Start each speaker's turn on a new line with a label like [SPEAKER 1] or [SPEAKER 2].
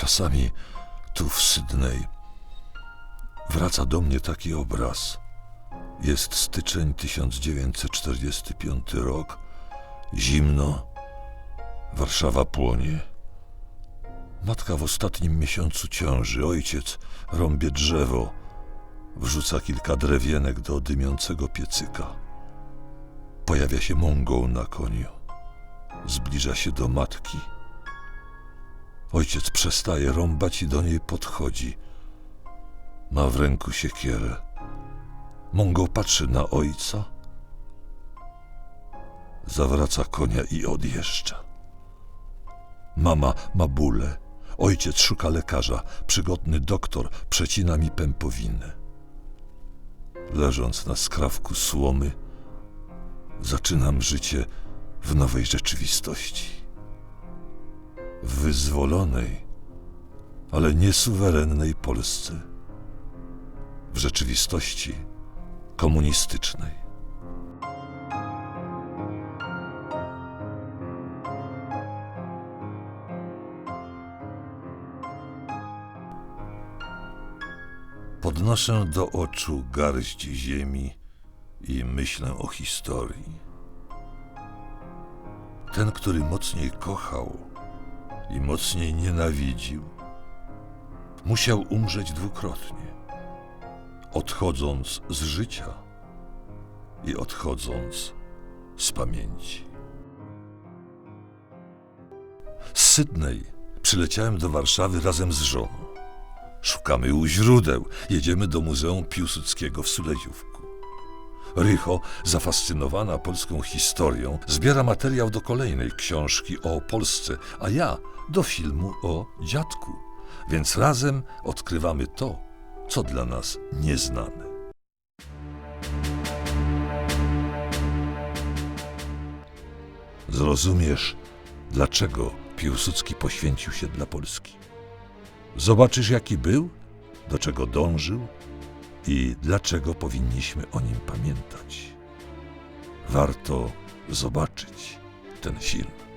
[SPEAKER 1] Czasami tu w Sydney wraca do mnie taki obraz. Jest styczeń 1945 rok, zimno, Warszawa płonie. Matka w ostatnim miesiącu ciąży, ojciec rąbie drzewo, wrzuca kilka drewienek do dymiącego piecyka. Pojawia się Mongol na koniu, zbliża się do matki. Ojciec przestaje rąbać i do niej podchodzi. Ma w ręku siekierę. Mongol patrzy na ojca, zawraca konia i odjeżdża. Mama ma bóle. Ojciec szuka lekarza. Przygodny doktor przecina mi pępowinę. Leżąc na skrawku słomy, zaczynam życie w nowej rzeczywistości. Wyzwolonej, ale niesuwerennej Polsce. W rzeczywistości komunistycznej. Podnoszę do oczu garść ziemi i myślę o historii. Ten, który mocniej kochał i mocniej nienawidził, musiał umrzeć dwukrotnie, odchodząc z życia i odchodząc z pamięci. Z Sydney przyleciałem do Warszawy razem z żoną. Szukamy u źródeł. Jedziemy do Muzeum Piłsudskiego w Suleziówku. Rycho, zafascynowana polską historią, zbiera materiał do kolejnej książki o Polsce, a ja do filmu o dziadku. Więc razem odkrywamy to, co dla nas nieznane. Zrozumiesz, dlaczego Piłsudski poświęcił się dla Polski. Zobaczysz, jaki był, do czego dążył i dlaczego powinniśmy o nim pamiętać. Warto zobaczyć ten film.